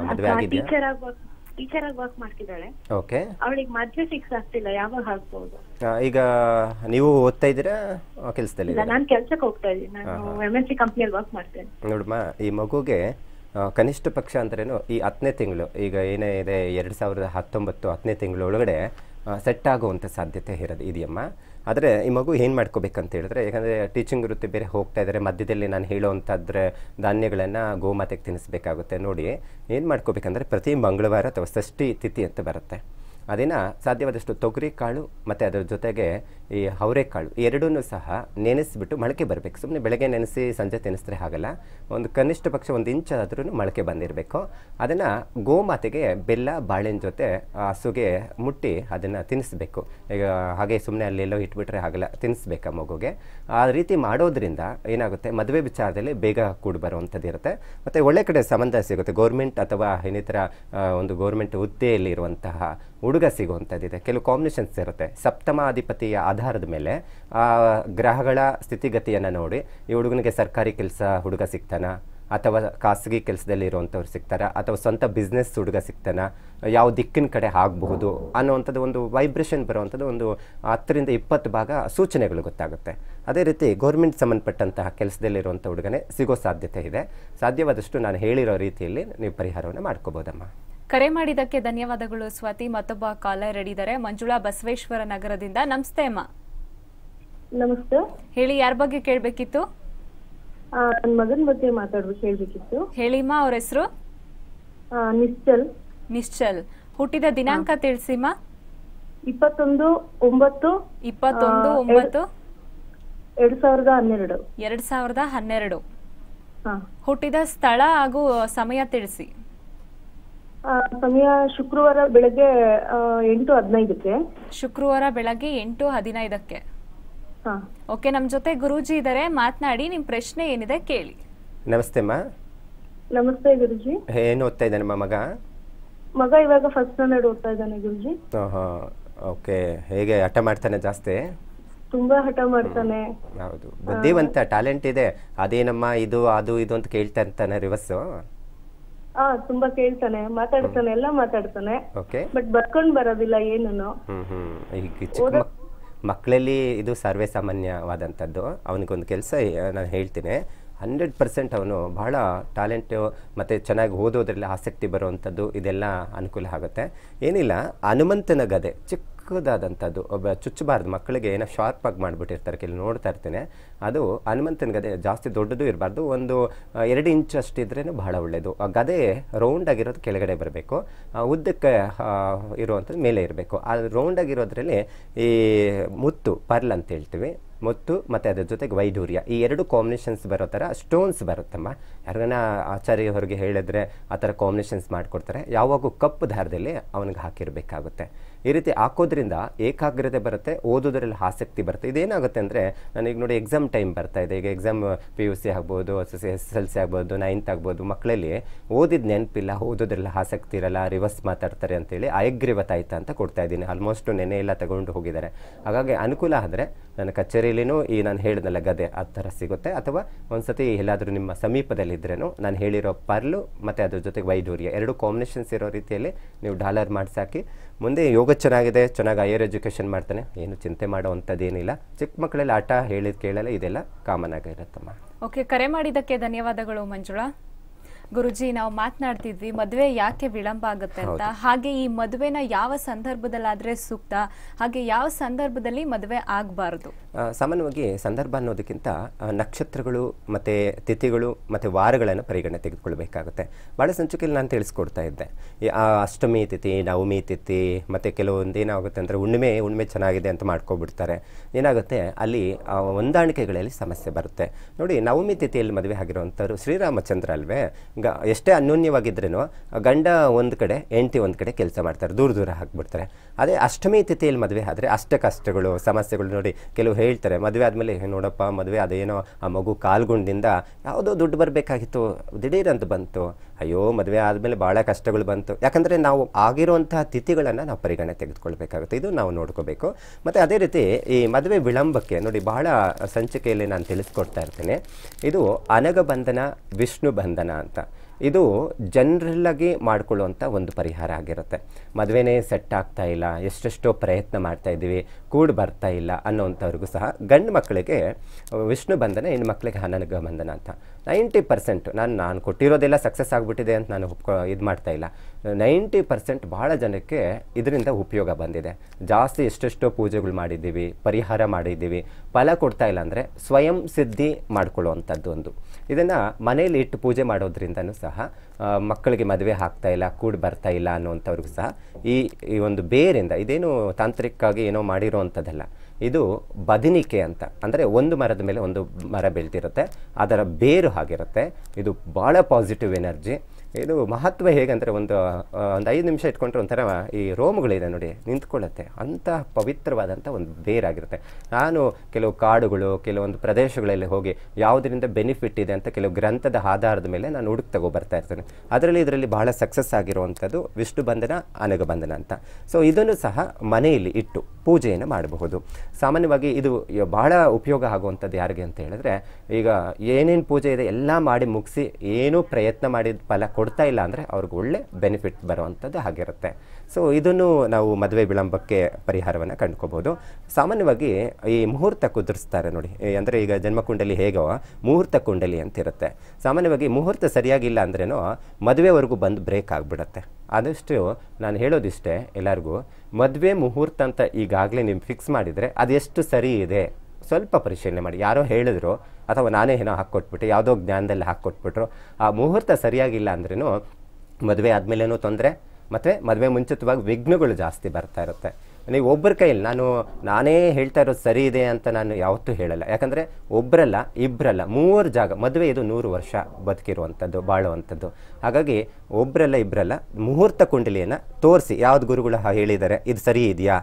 ಮದುವೆ ಆಗಿದೆ ಟೀಚರ್ ಆಗಿ ಟೀಚರ್ ಆಗಿ ವರ್ಕ್ ಮಾಡ್ತಿದ್ದಾಳೆ. ಓಕೆ. ಅವಳಿಗೆ ಮದುವೆ ಫಿಕ್ಸ್ ಆಗ್ತಿಲ್ಲ ಯಾವಾಗ ಆಗ್ಬಹುದು ಈಗ ನೀವು ಓದ್ತಾ ಇದ್ದೀರಾ? ಕೆಲಸದಲ್ಲಿ ನಾನು ಕೆಲಸಕ್ಕೆ ಹೋಗ್ತಾ ಇದ್ದೀನಿ. ನಾನು ಎಂ ಎಸ್ ಸಿ ಕಂಪ್ನಿಯಲ್ಲಿ ವರ್ಕ್ ಮಾಡ್ತೇನೆ ನೋಡಮ್ಮ ಈ ಮಗುಗೆ ಕನಿಷ್ಠ ಪಕ್ಷ ಅಂದ್ರೇನು ಈ ಹತ್ತನೇ ತಿಂಗಳು, ಈಗ ಏನೇ ಇದೆ, ಎರಡು ಸಾವಿರದ ಹತ್ತೊಂಬತ್ತು ಹತ್ತನೇ ತಿಂಗಳು ಒಳಗಡೆ ಸೆಟ್ ಆಗುವಂಥ ಸಾಧ್ಯತೆ ಇರೋದು ಇದೆಯಮ್ಮ. ಆದರೆ ಈ ಮಗು ಏನು ಮಾಡ್ಕೋಬೇಕಂತ ಹೇಳಿದ್ರೆ, ಯಾಕಂದರೆ ಟೀಚಿಂಗ್ ವೃತ್ತಿ ಬೇರೆ ಹೋಗ್ತಾ ಇದ್ದಾರೆ ಮಧ್ಯದಲ್ಲಿ ನಾನು ಹೇಳೋವಂಥದ್ರೆ ಧಾನ್ಯಗಳನ್ನು ಗೋಮಾತೆಗೆ ತಿನ್ನಿಸ್ಬೇಕಾಗುತ್ತೆ. ನೋಡಿ, ಏನು ಮಾಡ್ಕೋಬೇಕಂದ್ರೆ ಪ್ರತಿ ಮಂಗಳವಾರ ಅಥವಾ ಷಷ್ಠಿ ತಿಥಿ ಅಂತ ಬರುತ್ತೆ. ಅದನ್ನು ಸಾಧ್ಯವಾದಷ್ಟು ತೊಗರಿ, ಕಾಳು, ಮತ್ತು ಅದರ ಜೊತೆಗೆ ಈ ಅವರೆಕಾಳು ಎರಡೂ ಸಹ ನೆನೆಸಿಬಿಟ್ಟು ಮೊಳಕೆ ಬರಬೇಕು. ಸುಮ್ಮನೆ ಬೆಳಗ್ಗೆ ನೆನೆಸಿ ಸಂಜೆ ತಿನ್ನಿಸಿದ್ರೆ ಆಗಲ್ಲ ಒಂದು ಕನಿಷ್ಠ ಪಕ್ಷ ಒಂದು ಇಂಚ್ ಆದ್ರೂ ಮೊಳಕೆ ಬಂದಿರಬೇಕು. ಅದನ್ನು ಗೋಮಾತೆಗೆ ಬೆಲ್ಲ ಬಾಳೆನ ಜೊತೆ ಹಸುಗೆ ಮುಟ್ಟಿ ಅದನ್ನು ತಿನ್ನಿಸ್ಬೇಕು. ಈಗ ಹಾಗೆ ಸುಮ್ಮನೆ ಅಲ್ಲೆಲ್ಲೋ ಇಟ್ಬಿಟ್ರೆ ಆಗಲ್ಲ ತಿನ್ನಿಸ್ಬೇಕು ಮಗುಗೆ. ಆ ರೀತಿ ಮಾಡೋದ್ರಿಂದ ಏನಾಗುತ್ತೆ, ಮದುವೆ ವಿಚಾರದಲ್ಲಿ ಬೇಗ ಕೂಡಿ ಬರುವಂಥದ್ದು ಇರುತ್ತೆ. ಮತ್ತು ಒಳ್ಳೆ ಕಡೆ ಸಂಬಂಧ ಸಿಗುತ್ತೆ. ಗೌರ್ಮೆಂಟ್ ಅಥವಾ ಇನ್ನಿತರ ಒಂದು ಗೌರ್ಮೆಂಟ್ ಹುದ್ದೆಯಲ್ಲಿರುವಂತಹ ಹುಡುಗ ಸಿಗುವಂಥದ್ದಿದೆ. ಕೆಲವು ಕಾಂಬಿನೇಷನ್ಸ್ ಇರುತ್ತೆ. ಸಪ್ತಮಾಧಿಪತಿಯ ಆಧಾರದ ಮೇಲೆ, ಆ ಗ್ರಹಗಳ ಸ್ಥಿತಿಗತಿಯನ್ನು ನೋಡಿ, ಈ ಹುಡುಗನಿಗೆ ಸರ್ಕಾರಿ ಕೆಲಸ ಹುಡುಗ ಸಿಗ್ತಾನ? ಅಥವಾ ಖಾಸಗಿ ಕೆಲಸದಲ್ಲಿ ಇರುವಂಥವ್ರು ಸಿಗ್ತಾರ? ಅಥವಾ ಸ್ವಂತ ಬಿಸ್ನೆಸ್ ಹುಡುಗ ಸಿಗ್ತಾನ? ಯಾವ ದಿಕ್ಕಿನ ಕಡೆ ಆಗಬಹುದು ಅನ್ನೋವಂಥದ್ದು ಒಂದು ವೈಬ್ರೇಷನ್ ಬರುವಂಥದ್ದು ಒಂದು ಹತ್ತರಿಂದ ಇಪ್ಪತ್ತು ಭಾಗ ಸೂಚನೆಗಳು ಗೊತ್ತಾಗುತ್ತೆ. ಅದೇ ರೀತಿ ಗೌರ್ಮೆಂಟ್ ಸಂಬಂಧಪಟ್ಟಂತಹ ಕೆಲಸದಲ್ಲಿರುವಂಥ ಹುಡುಗನೇ ಸಿಗೋ ಸಾಧ್ಯತೆ ಇದೆ. ಸಾಧ್ಯವಾದಷ್ಟು ನಾನು ಹೇಳಿರೋ ರೀತಿಯಲ್ಲಿ ನೀವು ಪರಿಹಾರವನ್ನು ಮಾಡ್ಕೋಬೋದಮ್ಮ. ಕರೆ ಮಾಡಿದಕ್ಕೆ ಧನ್ಯವಾದಗಳು ಸ್ವಾತಿ. ಮತ್ತೊಬ್ಬ ಕಾಲರ್ ಇದ್ದಾರೆ ಮಂಜುಳಾ ಬಸವೇಶ್ವರ ನಗರದಿಂದ. ನಮಸ್ತೆ ಅಮ್ಮ. ನಮಸ್ತೆ. ಹೇಳಿ ಯಾರ ಬಗ್ಗೆ ಕೇಳಬೇಕಿತ್ತು? ಆ, ನನ್ ಮಗನ ಬಗ್ಗೆ ಮಾತಾಡ್ಬೇಕು ಹೇಳ್ಬೇಕಿತ್ತು ಹೇಳಿಮ್ಮ ಅವ್ರ ಹೆಸರು? ನಿಶ್ಚಲ್. ನಿಶ್ಚಲ್. ಹುಟ್ಟಿದ ದಿನಾಂಕ ತಿಳಿಸಿಮ್ಮ ಇಪ್ಪತ್ತೊಂದು ಒಂಬತ್ತು ಇಪ್ಪತ್ತೊಂದು ಒಂಬತ್ತು? ಎರಡ್ ಸಾವಿರದ ಹನ್ನೆರಡು. ಎರಡ್ ಸಾವಿರದ ಹನ್ನೆರಡು. ಹುಟ್ಟಿದ ಸ್ಥಳ ಹಾಗೂ ಸಮಯ ತಿಳಿಸಿ. ಸಮಯ ಶುಕ್ರವಾರ ಬೆಳಗ್ಗೆ ಆ, ಎಂಟು ಹದಿನೈದಕ್ಕೆ. ಶುಕ್ರವಾರ ಬೆಳಗ್ಗೆ ಎಂಟು ಹದಿನೈದಕ್ಕೆ. ಹಾ. ಓಕೆ ನಮ್ ಜೊತೆ ಗುರೂಜಿ ಇದ್ದಾರೆ ಮಾತನಾಡಿ ನಿಮ್ ಪ್ರಶ್ನೆ ಏನಿದೆ ಕೇಳಿ. ನಮಸ್ತೆ ಅಮ್ಮ. ನಮಸ್ತೆ ಗುರುಜಿ. ಏನು ಓದ್ತಾ ಇದ್ದಾನೆ ನಿಮ್ಮ ಮಗ? ಮಗ ಇವಾಗ ಫಸ್ಟ್ ಸ್ಟ್ಯಾಂಡರ್ಡ್ ಓದ್ತಾ ಇದ್ದಾನೆ ಗುರುಜಿ. ಓಕೆ. ಹೇಗೆ ಹಠ ಮಾಡ್ತಾನೆ ಜಾಸ್ತಿ? ತುಂಬಾ ಹಠ ಮಾಡ್ತಾನೆ. ಹೌದು. ಬುದ್ಧಿವಂತ ಟ್ಯಾಲೆಂಟ್ ಇದೆ. ಅದೇನಮ್ಮ ಇದು ಅದು ಇದು ಅಂತ ಕೇಳ್ತಾ ಇರ್ತಾನೆ ರಿವರ್ಸು ಆ ತುಂಬಾ ಕೇಳ್ತಾನೆ ಮಾತಾಡ್ತಾನೆ ಎಲ್ಲ ಮಾತಾಡ್ತಾನೆ. ಓಕೆ ಬಟ್ ಬರ್ಕೊಂಡ್ ಬರೋದಿಲ್ಲ ಏನನ್ನು ಹ್ಮ್ ಹ್ಮ್. ಈಗ ಚಿಕ್ಕ ಮಕ್ ಮಕ್ಕಳಲ್ಲಿ ಇದು ಸರ್ವೇ ಸಾಮಾನ್ಯವಾದಂಥದ್ದು. ಅವನಿಗೊಂದು ಕೆಲಸ ನಾನು ಹೇಳ್ತೀನಿ. ಹಂಡ್ರೆಡ್ ಪರ್ಸೆಂಟ್ ಅವನು ಬಹಳ ಟ್ಯಾಲೆಂಟು ಮತ್ತು ಚೆನ್ನಾಗಿ ಓದೋದ್ರಲ್ಲಿ ಆಸಕ್ತಿ ಬರುವಂಥದ್ದು ಇದೆಲ್ಲ ಅನುಕೂಲ ಆಗುತ್ತೆ. ಏನಿಲ್ಲ ಹನುಮಂತನ ಗದೆ. ಚಿಕ್ಕದಾದಂಥದ್ದು ಒಬ್ಬ ಚುಚ್ಚಬಾರ್ದು ಮಕ್ಕಳಿಗೆ ಏನೋ ಶಾರ್ಪ್ ಆಗಿ ಮಾಡಿಬಿಟ್ಟಿರ್ತಾರೆ. ಕೆಲವು ನೋಡ್ತಾ ಇರ್ತೇನೆ. ಅದು ಹನುಮಂತನ ಗದೆ ಜಾಸ್ತಿ ದೊಡ್ಡದು ಇರಬಾರ್ದು. ಒಂದು ಎರಡು ಇಂಚ್ ಅಷ್ಟಿದ್ರೇನು ಬಹಳ ಒಳ್ಳೆಯದು ಆ ಗದೆ ರೌಂಡ್ ಆಗಿರೋದು ಕೆಳಗಡೆ ಬರಬೇಕು. ಉದ್ದಕ್ಕೆ ಇರುವಂಥದ್ದು ಮೇಲೆ ಇರಬೇಕು. ಆ ರೌಂಡ್ ಆಗಿರೋದ್ರಲ್ಲಿ ಈ ಮುತ್ತು, ಪರ್ಲ್ ಅಂತ ಹೇಳ್ತೀವಿ. ಮುತ್ತು ಮತ್ತು ಅದ್ರ ಜೊತೆಗೆ ವೈಢೂರ್ಯ. ಈ ಎರಡು ಕಾಂಬಿನೇಷನ್ಸ್ ಬರೋ ಥರ ಸ್ಟೋನ್ಸ್ ಬರುತ್ತಮ್ಮ. ಯಾರನ್ನ ಆಚಾರ್ಯ ಹೊರಗೆ ಹೇಳಿದ್ರೆ ಆ ಥರ ಕಾಂಬಿನೇಷನ್ಸ್ ಮಾಡಿಕೊಡ್ತಾರೆ. ಯಾವಾಗೂ ಕಪ್ಪು ದಾರದಲ್ಲಿ ಅವನಿಗೆ ಹಾಕಿರಬೇಕಾಗುತ್ತೆ. ಈ ರೀತಿ ಹಾಕೋದ್ರಿಂದ ಏಕಾಗ್ರತೆ ಬರುತ್ತೆ, ಓದೋದ್ರಲ್ಲಿ ಆಸಕ್ತಿ ಬರುತ್ತೆ. ಇದೇನಾಗುತ್ತೆ ಅಂದರೆ, ನನಗೆ ನೋಡಿ ಎಕ್ಸಾಮ್ ಟೈಮ್ ಬರ್ತಾ ಇದೆ. ಈಗ ಎಕ್ಸಾಮ್ ಪಿ ಯು ಸಿ ಆಗ್ಬೋದು ಎಸ್ ಎಸ್ ಎಲ್ ಸಿ ಆಗ್ಬೋದು ನೈನ್ತ್ ಆಗ್ಬೋದು ಮಕ್ಕಳಲ್ಲಿ ಓದಿದ ನೆನಪಿಲ್ಲ, ಓದೋದ್ರಲ್ಲಿ ಆಸಕ್ತಿ ಇರಲ್ಲ ರಿವರ್ಸ್ ಮಾತಾಡ್ತಾರೆ ಅಂತೇಳಿ ಅಯಗ್ರಿವತಾಯಿತ ಅಂತ ಕೊಡ್ತಾ ಇದ್ದೀನಿ. ಆಲ್ಮೋಸ್ಟ್ ನೆನೆ ಎಲ್ಲ ತಗೊಂಡು ಹೋಗಿದ್ದಾರೆ. ಹಾಗಾಗಿ ಅನುಕೂಲ ಆದರೆ ನನ್ನ ಕಚೇರಿಯಲ್ಲಿನೂ ಈ ನಾನು ಹೇಳಿದ್ನಲ್ಲ ಗದೆ ಆ ಥರ ಸಿಗುತ್ತೆ. ಅಥವಾ ಒಂದ್ಸತಿ ಎಲ್ಲಾದರೂ ನಿಮ್ಮ ಸಮೀಪದಲ್ಲಿದ್ದರೇನು ನಾನು ಹೇಳಿರೋ ಪರ್ಲು ಮತ್ತು ಅದ್ರ ಜೊತೆಗೆ ವೈಡೂರ್ಯ ಎರಡು ಕಾಂಬಿನೇಷನ್ಸ್ ಇರೋ ರೀತಿಯಲ್ಲಿ ನೀವು ಡಾಲರ್ ಮಾಡಿಸಾಕಿ ಮುಂದೆ ಯೋಗ ಚೆನ್ನಾಗಿದೆ ಚೆನ್ನಾಗಿ ಹೈಯರ್ ಎಜುಕೇಷನ್ ಮಾಡ್ತಾನೆ. ಏನು ಚಿಂತೆ ಮಾಡೋ ಏನಿಲ್ಲ ಚಿಕ್ಕ ಮಕ್ಕಳಲ್ಲಿ ಆಟ ಹೇಳಿದ ಕೇಳಲ್ಲ, ಇದೆಲ್ಲ ಕಾಮನ್ ಆಗಿರುತ್ತಮ್ಮ ಓಕೆ ಕರೆ ಮಾಡಿದ್ದಕ್ಕೆ ಧನ್ಯವಾದಗಳು ಮಂಜುಳಾ. ಗುರುಜಿ ನಾವು ಮಾತನಾಡ್ತಿದ್ವಿ ಮದುವೆ ಯಾಕೆ ವಿಳಂಬ ಆಗುತ್ತೆ ಅಂತ. ಹಾಗೆ ಈ ಮದುವೆನ ಯಾವ ಸಂದರ್ಭದಲ್ಲಾದ್ರೆ ಸೂಕ್ತ? ಹಾಗೆ ಯಾವ ಸಂದರ್ಭದಲ್ಲಿ ಮದುವೆ ಆಗಬಾರದು? ಸಾಮಾನ್ಯವಾಗಿ ಸಂದರ್ಭ ಅನ್ನೋದಕ್ಕಿಂತ ನಕ್ಷತ್ರಗಳು ಮತ್ತೆ ತಿಥಿಗಳು ಮತ್ತೆ ವಾರಗಳನ್ನು ಪರಿಗಣನೆ ತೆಗೆದುಕೊಳ್ಬೇಕಾಗುತ್ತೆ. ಬಹಳ ಸಂಚಿಕೆಯಲ್ಲಿ ನಾನು ತಿಳಿಸ್ಕೊಡ್ತಾ ಇದ್ದೆ. ಆ ಅಷ್ಟಮಿ ತಿಥಿ ನವಮಿ ತಿಥಿ ಮತ್ತೆ ಕೆಲವೊಂದು ಏನಾಗುತ್ತೆ ಅಂದರೆ ಹುಣ್ಣಿಮೆ ಹುಣ್ಣಿಮೆ ಚೆನ್ನಾಗಿದೆ ಅಂತ ಮಾಡ್ಕೊಬಿಡ್ತಾರೆ. ಏನಾಗುತ್ತೆ ಅಲ್ಲಿ ಹೊಂದಾಣಿಕೆಗಳಲ್ಲಿ ಸಮಸ್ಯೆ ಬರುತ್ತೆ. ನೋಡಿ ನವಮಿ ತಿಥಿಯಲ್ಲಿ ಮದುವೆ ಆಗಿರುವಂಥವ್ರು ಶ್ರೀರಾಮಚಂದ್ರ ಅಲ್ವೇ ಗ, ಎಷ್ಟೇ ಅನ್ಯೋನ್ಯವಾಗಿದ್ರೂ ಗಂಡ ಒಂದು ಕಡೆ, ಹೆಂಡತಿ ಒಂದು ಕಡೆ ಕೆಲಸ ಮಾಡ್ತಾರೆ, ದೂರ ದೂರ ಹಾಕ್ಬಿಡ್ತಾರೆ. ಅದೇ ಅಷ್ಟಮಿ ತಿಥಿಯಲ್ಲಿ ಮದುವೆ ಆದರೆ ಅಷ್ಟ ಕಷ್ಟಗಳು ಸಮಸ್ಯೆಗಳು ನೋಡಿ ಕೆಲವು ಹೇಳ್ತಾರೆ, ಮದುವೆ ಆದಮೇಲೆ ನೋಡಪ್ಪ, ಮದುವೆ ಅದೇನೋ ಆ ಮಗು ಕಾಲ್ಗುಂಡಿಂದ ಯಾವುದೋ ದುಡ್ಡು ಬರಬೇಕಾಗಿತ್ತು ದಿಢೀರಂತ ಬಂತು ಅಯ್ಯೋ, ಮದುವೆ ಆದಮೇಲೆ ಭಾಳ ಕಷ್ಟಗಳು ಬಂತು. ಯಾಕಂದರೆ ನಾವು ಆಗಿರುವಂತಹ ತಿಥಿಗಳನ್ನು ನಾವು ಪರಿಗಣನೆ ತೆಗೆದುಕೊಳ್ಬೇಕಾಗುತ್ತೆ. ಇದು ನಾವು ನೋಡ್ಕೋಬೇಕು. ಮತ್ತು ಅದೇ ರೀತಿ ಈ ಮದುವೆ ವಿಳಂಬಕ್ಕೆ ನೋಡಿ ಬಹಳ ಸಂಚಿಕೆಯಲ್ಲಿ ನಾನು ತಿಳಿಸ್ಕೊಡ್ತಾ ಇರ್ತೇನೆ. ಇದು ಅನಗ ಬಂಧನ, ವಿಷ್ಣು ಬಂಧನ ಅಂತ. ಇದು ಜನರಲ್ಲಾಗಿ ಮಾಡಿಕೊಳ್ಳುವಂಥ ಒಂದು ಪರಿಹಾರ ಆಗಿರುತ್ತೆ. ಮದುವೆನೇ ಸೆಟ್ ಆಗ್ತಾ ಇಲ್ಲ. ಎಷ್ಟೆಷ್ಟೋ ಪ್ರಯತ್ನ ಮಾಡ್ತಾ ಇದ್ದೀವಿ. ಕೂಡ್ ಬರ್ತಾ ಇಲ್ಲ ಅನ್ನೋವಂಥವ್ರಿಗೂ ಸಹ ಗಂಡು ಮಕ್ಕಳಿಗೆ ವಿಷ್ಣು ಬಂಧನ, ಹೆಣ್ಣು ಮಕ್ಕಳಿಗೆ ಅನಗ ಬಂಧನ ಅಂತ. ನೈಂಟಿ ಪರ್ಸೆಂಟ್ ನಾನು ನಾನು ಕೊಟ್ಟಿರೋದೆಲ್ಲ ಸಕ್ಸಸ್ ಆಗಿಬಿಟ್ಟಿದೆ ಅಂತ ನಾನು ಇದು ಮಾಡ್ತಾ ಇಲ್ಲ. ನೈಂಟಿ ಪರ್ಸೆಂಟ್ ಭಾಳ ಜನಕ್ಕೆ ಇದರಿಂದ ಉಪಯೋಗ ಬಂದಿದೆ. ಜಾಸ್ತಿ ಎಷ್ಟೆಷ್ಟೋ ಪೂಜೆಗಳು ಮಾಡಿದ್ದೀವಿ, ಪರಿಹಾರ ಮಾಡಿದ್ದೀವಿ. ಫಲ ಕೊಡ್ತಾ ಇಲ್ಲ ಅಂದರೆ ಸ್ವಯಂ ಸಿದ್ಧಿ ಮಾಡ್ಕೊಳ್ಳುವಂಥದ್ದು ಒಂದು. ಇದನ್ನು ಮನೇಲಿ ಇಟ್ಟು ಪೂಜೆ ಮಾಡೋದ್ರಿಂದನೂ ಸಹ ಮಕ್ಕಳಿಗೆ ಮದುವೆ ಆಗ್ತಾ ಇಲ್ಲ, ಕೂಡ್ ಬರ್ತಾ ಇಲ್ಲ ಅನ್ನುವಂಥವ್ರಿಗೂ ಸಹ ಈ ಒಂದು ಬೇರಿಂದ, ಇದೇನು ತಾಂತ್ರಿಕವಾಗಿ ಏನೋ ಮಾಡಿರೋವಂಥದ್ದಲ್ಲ ಇದು ಬದಿನಿಕೆ ಅಂತ. ಅಂದರೆ ಒಂದು ಮರದ ಮೇಲೆ ಒಂದು ಮರ ಬೆಳ್ತಿರುತ್ತೆ ಅದರ ಬೇರು ಆಗಿರುತ್ತೆ ಇದು ಭಾಳ ಪಾಸಿಟಿವ್ ಎನರ್ಜಿ ಇದು ಮಹತ್ವ ಹೇಗಂದರೆ ಒಂದು ಒಂದು ಐದು ನಿಮಿಷ ಇಟ್ಕೊಂಡ್ರೆ ಒಂಥರ ಈ ರೋಮಗಳಿದೆ ನೋಡಿ, ನಿಂತ್ಕೊಳ್ಳುತ್ತೆ. ಅಂಥ ಪವಿತ್ರವಾದಂಥ ಒಂದು ಬೇರಾಗಿರುತ್ತೆ. ನಾನು ಕೆಲವು ಕಾಡುಗಳು, ಕೆಲವೊಂದು ಪ್ರದೇಶಗಳಲ್ಲಿ ಹೋಗಿ ಯಾವುದರಿಂದ ಬೆನಿಫಿಟ್ ಇದೆ ಅಂತ ಕೆಲವು ಗ್ರಂಥದ ಆಧಾರದ ಮೇಲೆ ನಾನು ಹುಡುಕ್ ತಗೋ ಬರ್ತಾ ಇರ್ತೇನೆ. ಅದರಲ್ಲಿ ಇದರಲ್ಲಿ ಬಹಳ ಸಕ್ಸಸ್ ಆಗಿರುವಂಥದ್ದು ವಿಷ್ಣು ಬಂಧನ ಅನಗ ಬಂಧನ ಅಂತ. ಸೊ, ಇದನ್ನು ಸಹ ಮನೆಯಲ್ಲಿ ಇಟ್ಟು ಪೂಜೆಯನ್ನು ಮಾಡಬಹುದು. ಸಾಮಾನ್ಯವಾಗಿ ಇದು ಬಹಳ ಉಪಯೋಗ ಆಗುವಂಥದ್ದು ಯಾರಿಗೆ ಅಂತ ಹೇಳಿದ್ರೆ, ಈಗ ಏನೇನು ಪೂಜೆ ಇದೆ ಎಲ್ಲ ಮಾಡಿ ಮುಗಿಸಿ ಏನೂ ಪ್ರಯತ್ನ ಮಾಡಿದ ಫಲ ಕೊಡ್ತಾ ಇಲ್ಲ ಅಂದರೆ ಅವ್ರಿಗೆ ಒಳ್ಳೆ ಬೆನಿಫಿಟ್ ಬರುವಂಥದ್ದು ಆಗಿರುತ್ತೆ ಸೊ ಇದನ್ನು ನಾವು ಮದುವೆ ವಿಳಂಬಕ್ಕೆ ಪರಿಹಾರವನ್ನು ಕಂಡ್ಕೋಬೋದು. ಸಾಮಾನ್ಯವಾಗಿ ಈ ಮುಹೂರ್ತ ಕುದುರಿಸ್ತಾರೆ ನೋಡಿ. ಅಂದರೆ ಈಗ ಜನ್ಮಕುಂಡಲಿ ಹೇಗೋ, ಮುಹೂರ್ತ ಕುಂಡಲಿ ಅಂತಿರುತ್ತೆ. ಸಾಮಾನ್ಯವಾಗಿ ಮುಹೂರ್ತ ಸರಿಯಾಗಿಲ್ಲ ಅಂದ್ರೇನೋ ಮದುವೆವರೆಗೂ ಬಂದು ಬ್ರೇಕ್ ಆಗಿಬಿಡುತ್ತೆ. ಆದಷ್ಟು ನಾನು ಹೇಳೋದಿಷ್ಟೇ ಎಲ್ಲರಿಗೂ, ಮದುವೆ ಮುಹೂರ್ತ ಅಂತ ಈಗಾಗಲೇ ನೀವು ಫಿಕ್ಸ್ ಮಾಡಿದರೆ ಅದೆಷ್ಟು ಸರಿ ಇದೆ? ಸ್ವಲ್ಪ ಪರಿಶೀಲನೆ ಮಾಡಿ. ಯಾರೋ ಹೇಳಿದ್ರು ಅಥವಾ ನಾನೇ ಏನೋ ಹಾಕ್ಕೊಟ್ಬಿಟ್ಟು, ಯಾವುದೋ ಜ್ಞಾನದಲ್ಲಿ ಹಾಕ್ಕೊಟ್ಬಿಟ್ರು, ಆ ಮುಹೂರ್ತ ಸರಿಯಾಗಿಲ್ಲ ಅಂದ್ರೂ ಮದುವೆ ಆದಮೇಲೇನೂ ತೊಂದರೆ, ಮತ್ತು ಮದುವೆ ಮುಂಚಿತವಾಗಿ ವಿಘ್ನಗಳು ಜಾಸ್ತಿ ಬರ್ತಾ ಇರುತ್ತೆ. ನೀವು ಒಬ್ಬರ ಕೈಯಲ್ಲಿ ನಾನು, ನಾನೇ ಹೇಳ್ತಾ ಇರೋದು ಸರಿ ಇದೆ ಅಂತ ನಾನು ಯಾವತ್ತೂ ಹೇಳಲ್ಲ. ಯಾಕಂದರೆ ಒಬ್ಬರಲ್ಲ ಇಬ್ಬರಲ್ಲ ಮೂವರು ಜಾಗ, ಮದುವೆ ಇದು ನೂರು ವರ್ಷ ಬದುಕಿರುವಂಥದ್ದು ಬಾಳುವಂಥದ್ದು ಹಾಗಾಗಿ ಒಬ್ಬರಲ್ಲ ಇಬ್ಬರಲ್ಲ ಮುಹೂರ್ತ ಕುಂಡಲಿಯನ್ನು ತೋರಿಸಿ, ಯಾವ್ದು ಗುರುಗಳು ಹೇಳಿದ್ದಾರೆ ಇದು ಸರಿ ಇದೆಯಾ?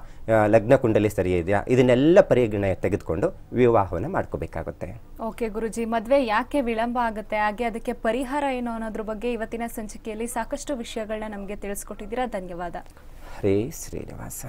ಲಗ್ನ ಕುಂಡಲಿ ಸರಿ ಇದೆಯಾ? ಇದನ್ನೆಲ್ಲ ಪರಿಗಣನೆ ತೆಗೆದುಕೊಂಡು ವಿವಾಹವನ್ನು ಮಾಡ್ಕೋಬೇಕಾಗುತ್ತೆ. ಓಕೆ ಗುರುಜಿ, ಮದುವೆ ಯಾಕೆ ವಿಳಂಬ ಆಗುತ್ತೆ? ಹಾಗೆ ಅದಕ್ಕೆ ಪರಿಹಾರ ಏನು ಅನ್ನೋದ್ರ ಬಗ್ಗೆ ಇವತ್ತಿನ ಸಂಚಿಕೆಯಲ್ಲಿ ಸಾಕಷ್ಟು ವಿಷಯಗಳನ್ನ ನಮಗೆ ತಿಳಿಸ್ಕೊಟ್ಟಿದ್ದೀರಾ? ಧನ್ಯವಾದ. ಹರೇ ಶ್ರೀನಿವಾಸ